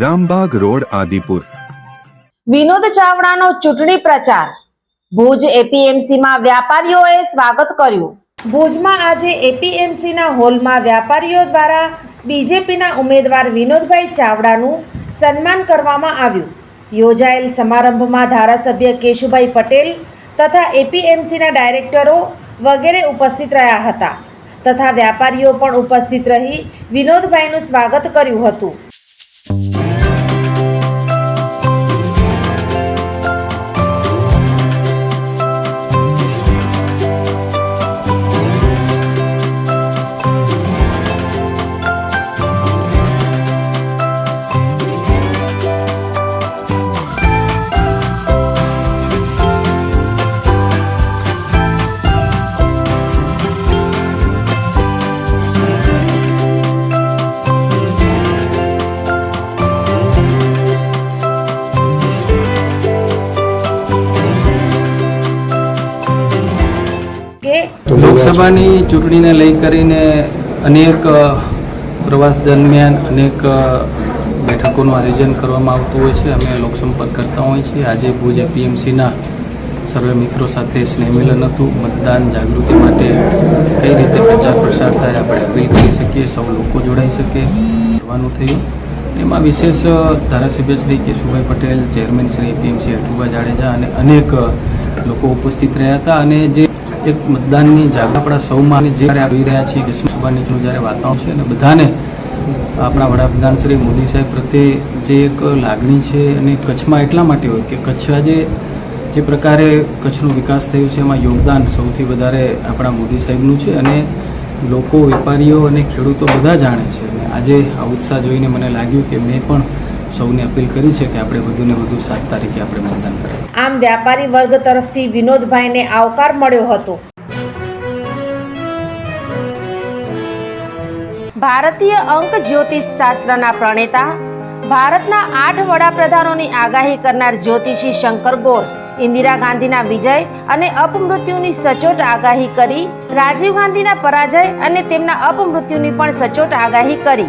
Rambag road Adipur. Vinod ચાવડાનો ચૂંટણી પ્રચાર. ભુજ એપીએમસીમાં વ્યાપારીઓએ સ્વાગત કર્યું. ભુજમાં આજે એપીએમસીના હોલમાં વ્યાપારીઓ દ્વારા બીજેપીના ઉમેદવાર વિનોદભાઈ ચાવડાનું સન્માન કરવામાં આવ્યું. યોજાયેલ સમારંભમાં ધારાસભ્ય કેશુભાઈ પટેલ તથા એપીએમસીના ડાયરેક્ટરો વગેરે ઉપસ્થિત રહ્યા હતા. તથા વ્યાપારીઓ પણ ઉપસ્થિત રહી વિનોદભાઈનું સ્વાગત કર્યું હતું. કે લોકસભાની ચૂંટણીને લઈ કરીને અનેક પ્રવાસ દરમિયાન અનેક બેઠકોનું આયોજન કરવામાં આવતું હોય છે. અમે લોકસંપર્ક કરતા હોઈએ છીએ. આજે ભુજ એપીએમસીના સર્વે મિત્રો સાથે સ્નેહમિલન હતું. મતદાન જાગૃતિ માટે કઈ રીતે પ્રચાર પ્રસાર થાય આપણે અપીલ કરી શકીએ, સૌ લોકો જોડાઈ શકે કરવાનું થયું. એમાં વિશેષ ધારાસભ્ય શ્રી કેશુભાઈ પટેલ, ચેરમેન શ્રી એપીએમસી અઠુભા જાડેજા અને અનેક લોકો ઉપસ્થિત રહ્યા હતા. અને જે એક મતદાનની જાગૃતિ આપણા સૌમાં જ્યારે આવી રહ્યા છીએ વિશ્વસભાની જો જ્યારે વાતાવરણ છે અને બધાને આપણા વડાપ્રધાન શ્રી મોદી સાહેબ પ્રત્યે જે એક લાગણી છે અને કચ્છમાં એટલા માટે હોય કે કચ્છ આજે જે પ્રકારે કચ્છનો વિકાસ થયો છે એમાં યોગદાન સૌથી વધારે આપણા મોદી સાહેબનું છે અને લોકો, વેપારીઓ અને ખેડૂતો બધા જાણે છે. અને આજે આ ઉત્સાહ જોઈને મને લાગ્યું કે મેં પણ સૌને અપીલ કરી છે કે આપણે વધુને વધુ સાત તારીખે આપણે મતદાન કરીએ. આમ વ્યાપારી વર્ગ તરફથી વિનોદભાઈને આવકાર મળ્યો હતો. ભારતીય અંક જ્યોતિષ શાસ્ત્રના પ્રણેતા ભારતના આઠ વડાપ્રધાનોની આગાહી કરનાર જ્યોતિષી શંકર ગોર ઇન્દિરા ગાંધીના વિજય અને અપમૃત્યુની સચોટ આગાહી કરી રાજીવ ગાંધીના પરાજય અને તેમના અપમૃત્યુની પણ સચોટ આગાહી કરી.